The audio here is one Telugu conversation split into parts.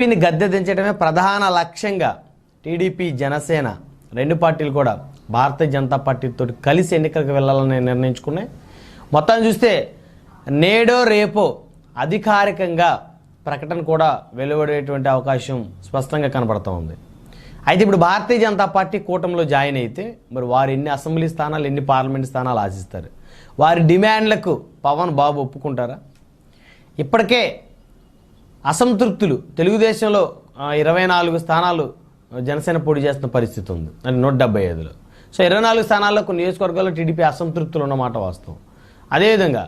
టీడీపీని గద్దె దించడమే ప్రధాన లక్ష్యంగా టీడీపీ జనసేన రెండు పార్టీలు కూడా భారతీయ జనతా పార్టీతో కలిసి ఎన్నికలకు వెళ్ళాలని నిర్ణయించుకున్నాయి. మొత్తం చూస్తే నేడో రేపో అధికారికంగా ప్రకటన కూడా వెలువడేటువంటి అవకాశం స్పష్టంగా కనబడుతూ ఉంది. అయితే ఇప్పుడు భారతీయ జనతా పార్టీ కూటమిలో జాయిన్ అయితే మరి వారు ఎన్ని అసెంబ్లీ స్థానాలు ఎన్ని పార్లమెంట్ స్థానాలు ఆశిస్తారు? వారి డిమాండ్లకు పవన్ బాబు ఒప్పుకుంటారా? ఇప్పటికే అసంతృప్తులు. తెలుగుదేశంలో ఇరవై నాలుగు స్థానాలు జనసేన పోటీ చేస్తున్న పరిస్థితి ఉంది. అంటే నూట డెబ్బై ఐదులో. సో ఇరవై నాలుగు స్థానాల్లో కొన్ని నియోజకవర్గాల్లో టీడీపీ అసంతృప్తులు ఉన్నమాట వాస్తవం. అదేవిధంగా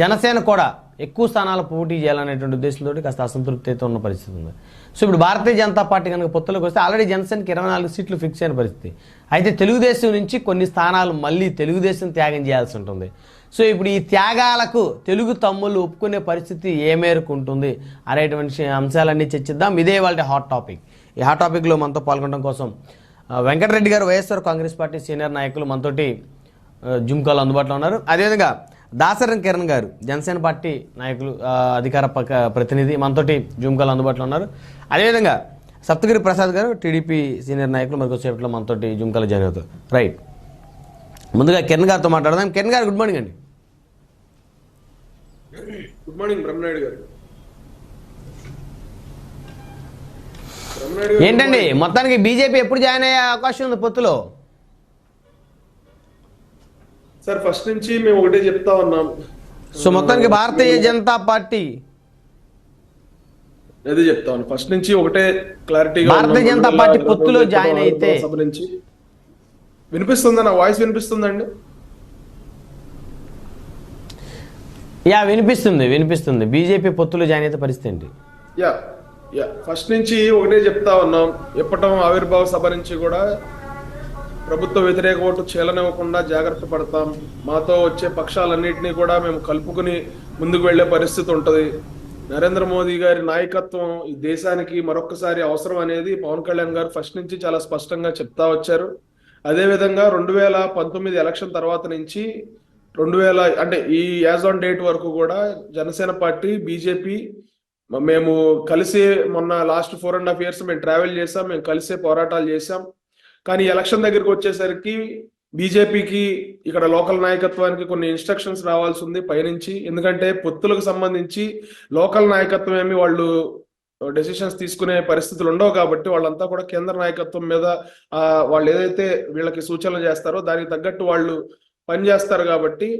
జనసేన కూడా ఎక్కువ స్థానాలు పోటీ చేయాలనేటువంటి ఉద్దేశంతో కాస్త అసంతృప్తి అయితే ఉన్న పరిస్థితి ఉంది. సో ఇప్పుడు భారతీయ జనతా పార్టీ కనుక పొత్తులకు వస్తే ఆల్రెడీ జనసేనకి ఇరవై నాలుగు సీట్లు ఫిక్స్ అయిన పరిస్థితి. అయితే తెలుగుదేశం నుంచి కొన్ని స్థానాలు మళ్ళీ తెలుగుదేశం త్యాగం చేయాల్సి ఉంటుంది. సో ఇప్పుడు ఈ త్యాగాలకు తెలుగు తమ్ముళ్ళు ఒప్పుకునే పరిస్థితి ఏ మేరకు ఉంటుంది అనేటువంటి అంశాలన్నీ చర్చిద్దాం. ఇదే వాళ్ళ హాట్ టాపిక్ ఈ హాట్ టాపిక్లో మనతో పాల్గొనడం కోసం వెంకటరెడ్డి గారు వైఎస్ఆర్ కాంగ్రెస్ పార్టీ సీనియర్ నాయకులు మనతోటి జుమ్కాలు అందుబాటులో ఉన్నారు. అదేవిధంగా దాసరం కిరణ్ గారు జనసేన పార్టీ నాయకులు అధికార పక్క ప్రతినిధి మనతోటి జుమ్కాలు అందుబాటులో ఉన్నారు. అదేవిధంగా సప్తగిరి ప్రసాద్ గారు టీడీపీ సీనియర్ నాయకులు మరి కొద్దిసేపట్లో మనతోటి జుమ్కాలు జాయిన్ అవుతారు. రైట్. ముందుగా కిరణ్ గారితో మాట్లాడదాం. కిరణ్ గారు గుడ్ మార్నింగ్ అండి. గుడ్ మార్నింగ్ బ్రహ్మనాయుడు గారు. ఏంటండి? మొత్తానికి బీజేపీ ఎప్పుడు జాయిన్ అయ్యే అవకాశం ఉంది పొత్తులో? సార్ ఫస్ట్ నుంచి మేము ఒకటే చెప్తా ఉన్నాం. సో మొత్తానికి భారతీయ జనతా పార్టీ. అదే చెప్తా ఉన్నాం. ఫస్ట్ నుంచి ఒకటే క్లారిటీగా భారతీయ జనతా పార్టీ పొత్తులో జాయిన్ అయితే. వినిపిస్తుందా? నా వాయిస్ వినిపిస్తుందండి యా వినిపిస్తుంది వినిపిస్తుంది. బీజేపీ పొత్తులు జాయిన్ అయితే పరిస్థితి ఏంటి? Yeah yeah. ఫస్ట్ నుంచి ఒకటే చెప్తా ఉన్నాం. ఎప్పటం ఆవిర్భావ సభ నుంచి కూడా ప్రభుత్వ వ్యతిరేక ఓటు చేలనివ్వకుండా జాగ్రత్త పడతాం. మాతో వచ్చే పక్షాలన్నింటినీ కూడా మేము కలుపుకుని ముందుకు వెళ్ళే పరిస్థితి ఉంటుంది. నరేంద్ర మోదీ గారి నాయకత్వం ఈ దేశానికి మరొకసారి అవసరం అనేది పవన్ కళ్యాణ్ గారు ఫస్ట్ నుంచి చాలా స్పష్టంగా చెప్తా వచ్చారు. అదేవిధంగా రెండు వేల పంతొమ్మిది ఎలక్షన్ తర్వాత నుంచి రెండు వేల అంటే ఈ యాజ్ ఆన్ డేట్ వరకు కూడా జనసేన పార్టీ బీజేపీ మేము కలిసి మొన్న last four and half years మేము ట్రావెల్ చేసాం మేము కలిసే పోరాటాలు చేసాం కానీ ఎలక్షన్ దగ్గరికి వచ్చేసరికి బీజేపీకి ఇక్కడ లోకల్ నాయకత్వానికి కొన్ని ఇన్స్ట్రక్షన్స్ రావాల్సి ఉంది పైనుంచి. ఎందుకంటే పొత్తులకు సంబంధించి లోకల్ నాయకత్వం ఏమి వాళ్ళు డెసిషన్స్ తీసుకునే పరిస్థితులు ఉండవు కాబట్టి వాళ్ళంతా కూడా కేంద్ర నాయకత్వం మీద వాళ్ళు ఏదైతే వీళ్ళకి సూచనలు చేస్తారో దానికి తగ్గట్టు వాళ్ళు పనిచేస్తారు కాబట్టి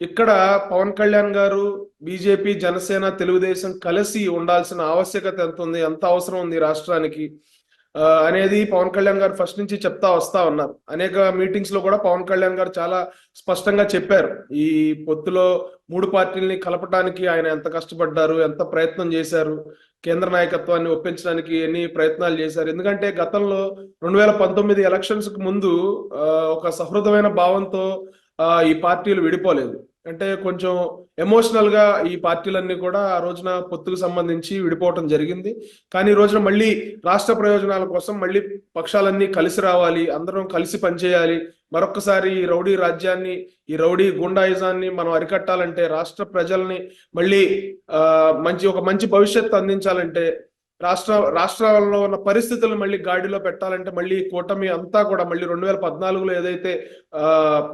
ఇక్కడ పవన్ కళ్యాణ్ గారు బీజేపీ జనసేన తెలుగుదేశం కలిసి ఉండాల్సిన ఆవశ్యకత ఎంత ఉంది ఎంత అవసరం ఉంది రాష్ట్రానికి అనేది పవన్ కళ్యాణ్ గారు ఫస్ట్ నుంచి చెప్తా వస్తా ఉన్నారు. అనేక మీటింగ్స్లో కూడా పవన్ కళ్యాణ్ గారు చాలా స్పష్టంగా చెప్పారు. ఈ పొత్తులో మూడు పార్టీల్ని కలపడానికి ఆయన ఎంత కష్టపడ్డారు ఎంత ప్రయత్నం చేశారు కేంద్ర నాయకత్వాన్ని ఒప్పించడానికి ఎన్ని ప్రయత్నాలు చేశారు. ఎందుకంటే గతంలో రెండు వేల పంతొమ్మిది ఎలక్షన్స్ ముందు ఒక సహృదమైన భావంతో ఈ పార్టీలు విడిపోలేదు. అంటే కొంచెం ఎమోషనల్గా ఈ పార్టీలన్నీ కూడా ఆ రోజున పొత్తుకు సంబంధించి విడిపోవటం జరిగింది. కానీ ఈ రోజున మళ్ళీ రాష్ట్ర ప్రయోజనాల కోసం మళ్ళీ పక్షాలన్నీ కలిసి రావాలి అందరం కలిసి పనిచేయాలి. మరొకసారి ఈ రౌడీ రాజ్యాన్ని ఈ రౌడీ గుండాయిజాన్ని మనం అరికట్టాలంటే రాష్ట్ర ప్రజల్ని మళ్ళీ మంచి ఒక మంచి భవిష్యత్తు అందించాలంటే రాష్ట్ర రాష్ట్రాల్లో ఉన్న పరిస్థితులు మళ్ళీ గాడిలో పెట్టాలంటే మళ్ళీ ఈ కూటమి అంతా కూడా మళ్ళీ రెండు వేల పద్నాలుగులో ఏదైతే ఆ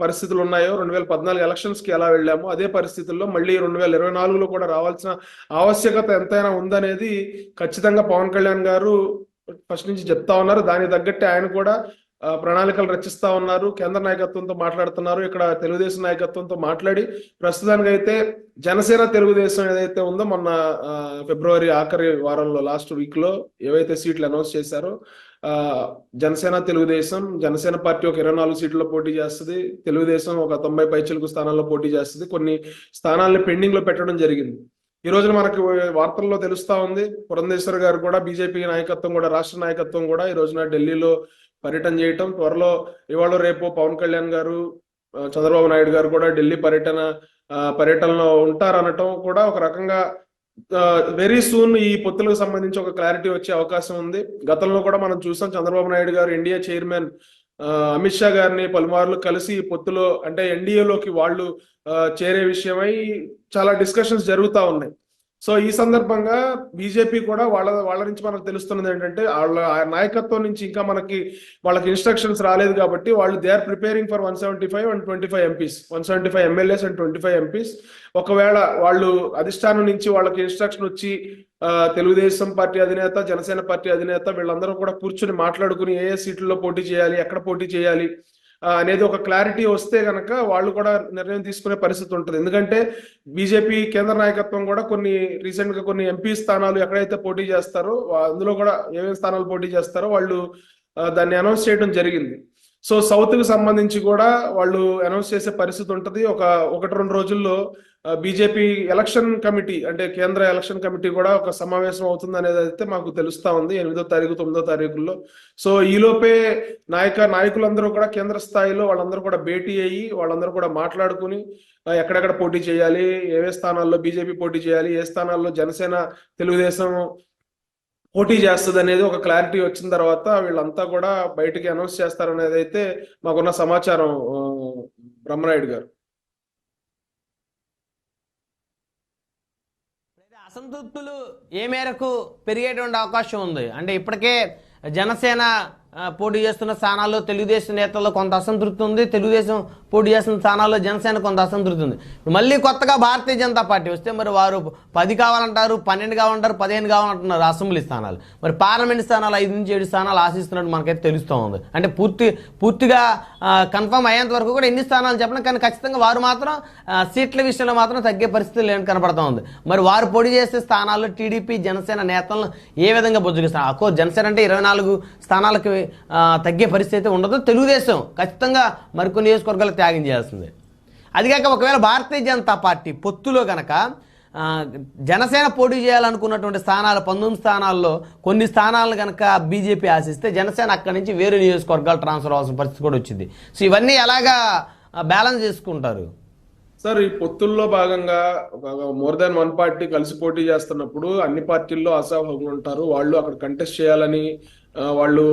పరిస్థితులు ఉన్నాయో రెండు వేల పద్నాలుగు ఎలక్షన్స్కి ఎలా వెళ్ళామో అదే పరిస్థితుల్లో మళ్ళీ రెండు వేల ఇరవై నాలుగులో కూడా రావాల్సిన ఆవశ్యకత ఎంతైనా ఉందనేది ఖచ్చితంగా పవన్ కళ్యాణ్ గారు ఫస్ట్ నుంచి చెప్తా ఉన్నారు. దానికి తగ్గట్టే ఆయన కూడా ప్రణాళికలు రచిస్తా ఉన్నారు. కేంద్ర నాయకత్వంతో మాట్లాడుతున్నారు. ఇక్కడ తెలుగుదేశం నాయకత్వంతో మాట్లాడి ప్రస్తుతానికి అయితే జనసేన తెలుగుదేశం ఏదైతే ఉందో మొన్న ఫిబ్రవరి ఆఖరి వారంలో లాస్ట్ వీక్లో ఏవైతే సీట్లు అనౌన్స్ చేశారో జనసేన తెలుగుదేశం జనసేన పార్టీ ఒక ఇరవై నాలుగు సీట్లలో పోటీ చేస్తుంది. తెలుగుదేశం ఒక తొంభై పైచలకు స్థానాల్లో పోటీ చేస్తుంది. కొన్ని స్థానాల్ని పెండింగ్లో పెట్టడం జరిగింది. ఈ రోజున మనకు వార్తల్లో తెలుస్తా ఉంది. పురంధేశ్వర్ గారు కూడా బీజేపీ నాయకత్వం కూడా రాష్ట్ర నాయకత్వం కూడా ఈ రోజున ఢిల్లీలో పర్యటన చేయటం. త్వరలో ఇవాళ రేపు పవన్ కళ్యాణ్ గారు చంద్రబాబు నాయుడు గారు కూడా ఢిల్లీ పర్యటన పర్యటనలో ఉంటారనటం కూడా ఒక రకంగా వెరీ సూన్ ఈ పొత్తులకు సంబంధించి ఒక క్లారిటీ వచ్చే అవకాశం ఉంది. గతంలో కూడా మనం చూసాం చంద్రబాబు నాయుడు గారు ఇండియా చైర్మన్ అమిత్ షా గారిని పలుమార్లు కలిసి పొత్తులో అంటే ఎన్డీఏలోకి వాళ్ళు చేరే విషయమై చాలా డిస్కషన్స్ జరుగుతూ ఉన్నాయి. సో ఈ సందర్భంగా బీజేపీ కూడా వాళ్ళ వాళ్ళ నుంచి మనకు తెలుస్తున్నది ఏంటంటే వాళ్ళ నాయకత్వం నుంచి ఇంకా మనకి వాళ్ళకి ఇన్స్ట్రక్షన్స్ రాలేదు కాబట్టి వాళ్ళు they are preparing for one seventy five and twenty five MPs one seventy five MLAs and twenty five MPs ఒకవేళ వాళ్ళు అధిష్టానం నుంచి వాళ్ళకి ఇన్స్ట్రక్షన్ వచ్చి తెలుగుదేశం పార్టీ అధినేత జనసేన పార్టీ అధినేత వీళ్ళందరూ కూడా కూర్చుని మాట్లాడుకుని ఏ ఏ సీట్లలో పోటీ చేయాలి ఎక్కడ పోటీ చేయాలి అనేది ఒక క్లారిటీ వస్తే కనుక వాళ్ళు కూడా నిర్ణయం తీసుకునే పరిస్థితి ఉంటుంది. ఎందుకంటే బీజేపీ కేంద్ర నాయకత్వం కూడా కొన్ని రీసెంట్గా కొన్ని ఎంపీ స్థానాలు ఎక్కడైతే పోటీ చేస్తారో అందులో కూడా ఏమేమి స్థానాలు పోటీ చేస్తారో వాళ్ళు దాన్ని అనౌన్స్ చేయడం జరిగింది. సో సౌత్కి సంబంధించి కూడా వాళ్ళు అనౌన్స్ చేసే పరిస్థితి ఉంటుంది. ఒక ఒకటి రెండు రోజుల్లో బీజేపీ ఎలక్షన్ కమిటీ అంటే కేంద్ర ఎలక్షన్ కమిటీ కూడా ఒక సమావేశం అవుతుంది అనేది అయితే మాకు తెలుస్తా ఉంది. ఎనిమిదో తారీఖు తొమ్మిదో తారీఖుల్లో. సో ఈలోపే నాయక నాయకులందరూ కూడా కేంద్ర స్థాయిలో వాళ్ళందరూ కూడా భేటీ అయ్యి వాళ్ళందరూ కూడా మాట్లాడుకుని ఎక్కడెక్కడ పోటీ చేయాలి ఏ స్థానాల్లో బీజేపీ పోటీ చేయాలి ఏ స్థానాల్లో జనసేన తెలుగుదేశం పోటీ చేస్తుంది అనేది ఒక క్లారిటీ వచ్చిన తర్వాత వీళ్ళంతా కూడా బయటికి అనౌన్స్ చేస్తారనేది అయితే మాకున్న సమాచారం బ్రహ్మనాయుడు గారు. అయితే అసంతృప్తులు ఏ మేరకు పెరిగేటువంటి అవకాశం ఉంది? అంటే ఇప్పటికే జనసేన పోటీ చేస్తున్న స్థానాల్లో తెలుగుదేశం నేతల్లో కొంత అసంతృప్తి ఉంది. తెలుగుదేశం పోటీ చేసిన స్థానాల్లో జనసేన కొంత అసంతృప్తి ఉంది. ఇప్పుడు మళ్ళీ కొత్తగా భారతీయ జనతా పార్టీ వస్తే మరి వారు పది కావాలంటారు పన్నెండు కావాలంటారు పదిహేను కావాలంటున్నారు అసెంబ్లీ స్థానాలు. మరి పార్లమెంట్ స్థానాలు ఐదు నుంచి ఏడు స్థానాలు ఆశిస్తున్నట్టు మనకైతే తెలుస్తూ ఉంది అంటే పూర్తి పూర్తిగా కన్ఫర్మ్ అయ్యేంత వరకు కూడా ఎన్ని స్థానాలు చెప్పడం కానీ ఖచ్చితంగా వారు మాత్రం సీట్ల విషయంలో మాత్రం తగ్గే పరిస్థితి లేని కనపడతా ఉంది. మరి వారు పోటీ చేసే స్థానాల్లో టీడీపీ జనసేన నేతలను ఏ విధంగా బుజ్జగిస్తారు? అకో జనసేన అంటే ఇరవై నాలుగు స్థానాలకి తగ్గే పరిస్థితి అయితే ఉండదు. తెలుగుదేశం ఖచ్చితంగా మరికొన్ని నియోజకవర్గాలు త్యాగం చేయాల్సిందే. అదిగాక ఒకవేళ భారతీయ జనతా పార్టీ పొత్తులో కనుక జనసేన పోటీ చేయాలనుకున్నటువంటి స్థానాలు పంతొమ్మిది స్థానాల్లో కొన్ని స్థానాలను కనుక బీజేపీ ఆశిస్తే జనసేన అక్కడి నుంచి వేరే నియోజకవర్గాలు ట్రాన్స్ఫర్ అవ్వాల్సిన పరిస్థితి కూడా వచ్చింది. సో ఇవన్నీ ఎలాగా బ్యాలెన్స్ చేసుకుంటారు? సార్ ఈ పొత్తుల్లో భాగంగా ఒక మోర్ దాన్ వన్ పార్టీ కలిసి పోటీ చేస్తున్నప్పుడు అన్ని పార్టీల్లో అసహనంగా ఉంటారు. వాళ్ళు అక్కడ కంటెస్ట్ చేయాలని వాళ్ళు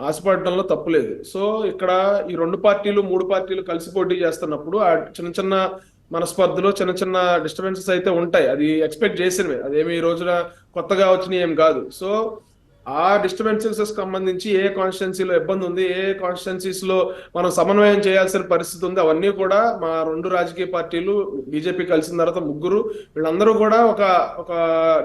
ఆశపడటంలో తప్పులేదు. సో ఇక్కడ ఈ రెండు పార్టీలు మూడు పార్టీలు కలిసి పోటీ చేస్తున్నప్పుడు ఆ చిన్న చిన్న మనస్పర్ధలో చిన్న చిన్న డిస్టర్బెన్సెస్ అయితే ఉంటాయి. అది ఎక్స్పెక్ట్ చేసినవి. అదేమి ఈ రోజున కొత్తగా వచ్చినవి ఏం కాదు. సో ఆ డిస్టర్బెన్సెస్ సంబంధించి ఏ కాన్స్టిట్యున్సీలో ఇబ్బంది ఉంది ఏ కాన్స్టిట్యున్సీస్లో మనం సమన్వయం చేయాల్సిన పరిస్థితి ఉంది అవన్నీ కూడా మా రెండు రాజకీయ పార్టీలు బీజేపీ కలిసిన తర్వాత ముగ్గురు వీళ్ళందరూ కూడా ఒక ఒక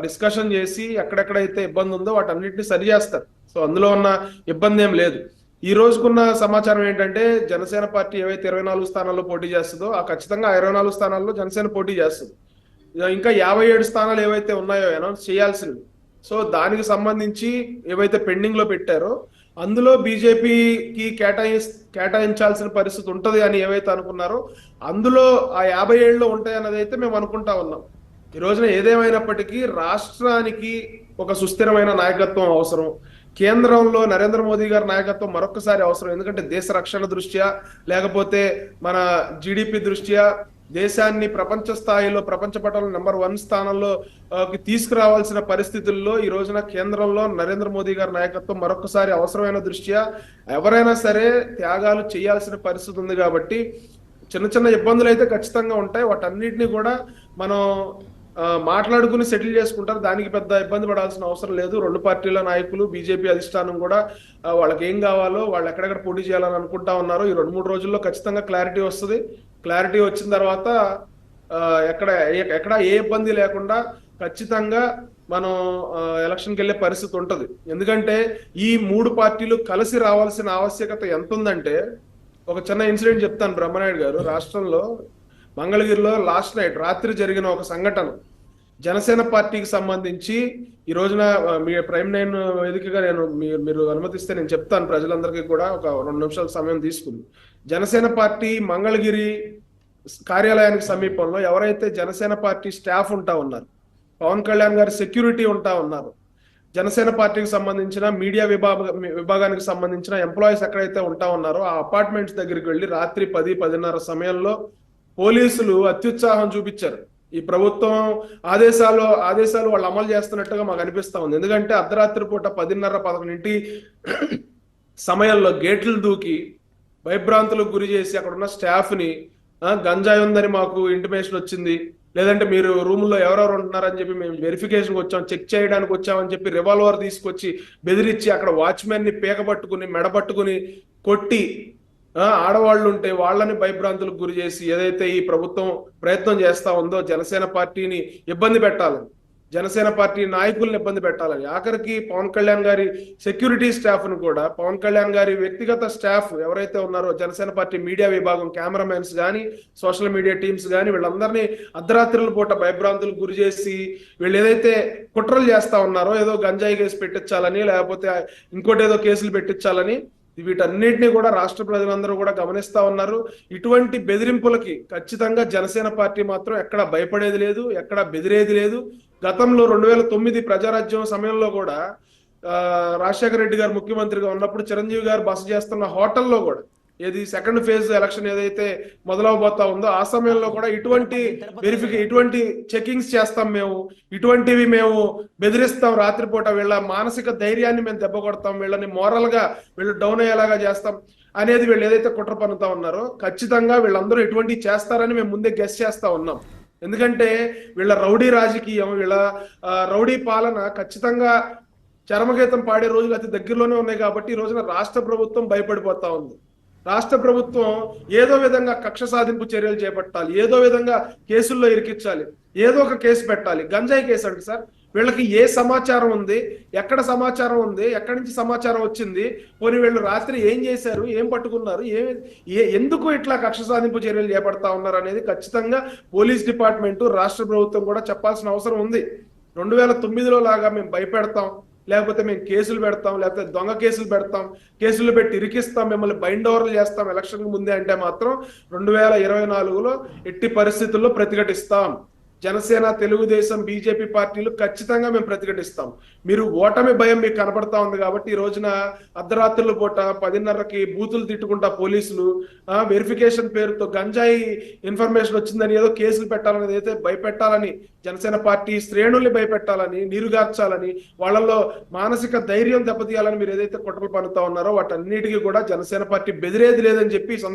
డిస్కషన్ చేసి ఎక్కడెక్కడైతే ఇబ్బంది ఉందో వాటన్నిటిని సరి చేస్తారు సో అందులో ఉన్న ఇబ్బంది ఏం లేదు. ఈ రోజుకున్న సమాచారం ఏంటంటే జనసేన పార్టీ ఏవైతే ఇరవై నాలుగు స్థానాల్లో పోటీ చేస్తుందో ఆ ఖచ్చితంగా ఇరవై నాలుగు స్థానాల్లో జనసేన పోటీ చేస్తుంది. ఇంకా యాభై ఏడు స్థానాలు ఏవైతే ఉన్నాయో అనౌన్స్ చేయాల్సినవి సో దానికి సంబంధించి ఏవైతే పెండింగ్లో పెట్టారో అందులో బీజేపీకి కేటాయి కేటాయించాల్సిన పరిస్థితి ఉంటది అని ఏవైతే అనుకున్నారో అందులో ఆ యాభై ఏళ్ళలో ఉంటాయి అన్నది అయితే మేము అనుకుంటా ఉన్నాం. ఈ రోజున ఏదేమైనప్పటికీ రాష్ట్రానికి ఒక సుస్థిరమైన నాయకత్వం అవసరం. కేంద్రంలో నరేంద్ర మోదీ గారి నాయకత్వం మరొకసారి అవసరం. ఎందుకంటే దేశ రక్షణ దృష్ట్యా లేకపోతే మన జీడిపి దృష్ట్యా దేశాన్ని ప్రపంచ స్థాయిలో ప్రపంచ పటంలో నెంబర్ వన్ స్థానంలో తీసుకురావాల్సిన పరిస్థితుల్లో ఈ రోజున కేంద్రంలో నరేంద్ర మోదీ గారి నాయకత్వం మరొకసారి అవసరమైన దృష్ట్యా ఎవరైనా సరే త్యాగాలు చేయాల్సిన పరిస్థితి ఉంది కాబట్టి చిన్న చిన్న ఇబ్బందులు అయితే ఖచ్చితంగా ఉంటాయి. వాటన్నిటిని కూడా మనం మాట్లాడుకుని సెటిల్ చేసుకుంటారు. దానికి పెద్ద ఇబ్బంది పడాల్సిన అవసరం లేదు. రెండు పార్టీల నాయకులు బీజేపీ అధిష్టానం కూడా వాళ్ళకి ఏం కావాలో వాళ్ళు ఎక్కడెక్కడ పోటీ చేయాలని అనుకుంటా ఉన్నారు. ఈ రెండు మూడు రోజుల్లో ఖచ్చితంగా క్లారిటీ వస్తుంది. క్లారిటీ వచ్చిన తర్వాత ఎక్కడ ఎక్కడ ఏ ఇబ్బంది లేకుండా ఖచ్చితంగా మనం ఎలక్షన్కి వెళ్ళే పరిస్థితి ఉంటుంది. ఎందుకంటే ఈ మూడు పార్టీలు కలిసి రావాల్సిన ఆవశ్యకత ఎంత ఉందంటే ఒక చిన్న ఇన్సిడెంట్ చెప్తాను బ్రహ్మనాయుడు గారు. రాష్ట్రంలో మంగళగిరిలో లాస్ట్ నైట్ రాత్రి జరిగిన ఒక సంఘటన. జనసేన పార్టీకి సంబంధించి ఈ రోజున మీ ప్రైమ్ నైన్ వేదికగా నేను మీరు అనుమతిస్తే నేను చెప్తాను ప్రజలందరికీ కూడా ఒక రెండు నిమిషాల సమయం తీసుకుని. జనసేన పార్టీ మంగళగిరి కార్యాలయానికి సమీపంలో ఎవరైతే జనసేన పార్టీ స్టాఫ్ ఉంటా ఉన్నారు పవన్ కళ్యాణ్ గారి సెక్యూరిటీ ఉంటా ఉన్నారు జనసేన పార్టీకి సంబంధించిన మీడియా విభాగ విభాగానికి సంబంధించిన ఎంప్లాయీస్ ఎక్కడైతే ఉంటా ఉన్నారో ఆ అపార్ట్మెంట్స్ దగ్గరికి వెళ్ళి రాత్రి పది పదిన్నర సమయంలో పోలీసులు అత్యుత్సాహం చూపించారు. ఈ ప్రభుత్వం ఆదేశాలు ఆదేశాలు వాళ్ళు అమలు చేస్తున్నట్టుగా మాకు అనిపిస్తా ఉంది. ఎందుకంటే అర్ధరాత్రి పూట పదిన్నర పదకొండింటి సమయంలో గేట్లు దూకి భయభ్రాంతులకు గురి చేసి అక్కడ ఉన్న స్టాఫ్ని గంజాయి ఉందని మాకు ఇంటిమేషన్ వచ్చింది. లేదంటే మీరు రూముల్లో ఎవరెవరు ఉంటున్నారని చెప్పి మేము వెరిఫికేషన్కి వచ్చాం చెక్ చేయడానికి వచ్చామని చెప్పి రివాల్వర్ తీసుకొచ్చి బెదిరించి అక్కడ వాచ్మెన్ని పీక పట్టుకుని మెడ పట్టుకుని కొట్టి ఆడవాళ్ళు ఉంటే వాళ్ళని భయభ్రాంతులకు గురి చేసి ఏదైతే ఈ ప్రభుత్వం ప్రయత్నం చేస్తా ఉందో జనసేన పార్టీని ఇబ్బంది పెట్టాలని. జనసేన పార్టీ నాయకుల్ని ఇబ్బంది పెట్టాలని. ఆఖరికి పవన్ కళ్యాణ్ గారి సెక్యూరిటీ స్టాఫ్ను కూడా పవన్ కళ్యాణ్ గారి వ్యక్తిగత స్టాఫ్ ఎవరైతే ఉన్నారో జనసేన పార్టీ మీడియా విభాగం కెమెరామెన్స్ కానీ సోషల్ మీడియా టీమ్స్ కానీ వీళ్ళందరినీ అర్ధరాత్రుల పూట భయభ్రాంతులకు గురి చేసి వీళ్ళు ఏదైతే కుట్రలు చేస్తా ఉన్నారో ఏదో గంజాయి కేసు పెట్టించాలని లేకపోతే ఇంకోటి ఏదో కేసులు పెట్టించాలని వీటన్నిటిని కూడా రాష్ట్ర ప్రజలందరూ కూడా గమనిస్తా ఉన్నారు. ఇటువంటి బెదిరింపులకి ఖచ్చితంగా జనసేన పార్టీ మాత్రం ఎక్కడ భయపడేది లేదు ఎక్కడ బెదిరేది లేదు. గతంలో రెండు వేల తొమ్మిది ప్రజారాజ్యం సమయంలో కూడా రాజశేఖర రెడ్డి గారు ముఖ్యమంత్రిగా ఉన్నప్పుడు చిరంజీవి గారు బస చేస్తున్న హోటల్లో కూడా ఏది సెకండ్ ఫేజ్ ఎలక్షన్ ఏదైతే మొదలవబోతా ఉందో ఆ సమయంలో కూడా ఇటువంటి వెరిఫికే ఇటువంటి చెకింగ్స్ చేస్తాం మేము ఇటువంటివి మేము బెదిరిస్తాం రాత్రిపూట వీళ్ళ మానసిక ధైర్యాన్ని మేము దెబ్బ కొడతాం వీళ్ళని మోరల్గా వీళ్ళు డౌన్ అయ్యేలాగా చేస్తాం అనేది వీళ్ళు ఏదైతే కుట్ర పన్నుతా ఉన్నారో ఖచ్చితంగా వీళ్ళందరూ ఎటువంటి చేస్తారని మేము ముందే గెస్ చేస్తా ఉన్నాం. ఎందుకంటే వీళ్ళ రౌడీ రాజకీయం వీళ్ళ రౌడీ పాలన ఖచ్చితంగా చరమగీతం పాడే రోజులు అతి దగ్గరలోనే ఉన్నాయి కాబట్టి ఈ రోజున రాష్ట్ర ప్రభుత్వం భయపడిపోతా ఉంది. రాష్ట్ర ప్రభుత్వం ఏదో విధంగా కక్ష సాధింపు చర్యలు చేపట్టాలి ఏదో విధంగా కేసుల్లో ఇరికించాలి ఏదో ఒక కేసు పెట్టాలి. గంజాయి కేసు అండి సార్. వీళ్ళకి ఏ సమాచారం ఉంది? ఎక్కడ సమాచారం ఉంది? ఎక్కడి నుంచి సమాచారం వచ్చింది? పోనీ వీళ్ళు రాత్రి ఏం చేశారు? ఏం పట్టుకున్నారు? ఏ ఏ- ఎందుకు ఇట్లా కక్ష సాధింపు చర్యలు చేపడతా ఉన్నారు అనేది ఖచ్చితంగా పోలీస్ డిపార్ట్మెంట్ రాష్ట్ర ప్రభుత్వం కూడా చెప్పాల్సిన అవసరం ఉంది. రెండు వేల తొమ్మిదిలో లాగా మేము భయపెడతాం. లేకపోతే మేము కేసులు పెడతాం. లేకపోతే దొంగ కేసులు పెడతాం. కేసులు పెట్టి ఇరికిస్తాం. మిమ్మల్ని బైండ్ ఓవర్లు చేస్తాం. ఎలక్షన్ ముందే అంటే మాత్రం రెండు వేల ఇరవై నాలుగులో ఎట్టి పరిస్థితుల్లో ప్రతిఘటిస్తాం. జనసేన తెలుగుదేశం బీజేపీ పార్టీలు ఖచ్చితంగా మేము ప్రతిఘటిస్తాం. మీరు ఓటమి భయం మీకు కనబడతా ఉంది కాబట్టి ఈ రోజున అర్ధరాత్రుల పూట పదిన్నరకి బూతులు తిట్టుకుంటా పోలీసులు వెరిఫికేషన్ పేరుతో గంజాయి ఇన్ఫర్మేషన్ వచ్చిందని ఏదో కేసులు పెట్టాలని అయితే భయపెట్టాలని జనసేన పార్టీ శ్రేణుల్ని భయపెట్టాలని నీరుగార్చాలని వాళ్ళల్లో మానసిక ధైర్యం దెబ్బతీయాలని మీరు ఏదైతే కుట్రలు పన్నుతా ఉన్నారో వాటన్నిటికీ కూడా జనసేన పార్టీ బెదిరేది లేదని చెప్పి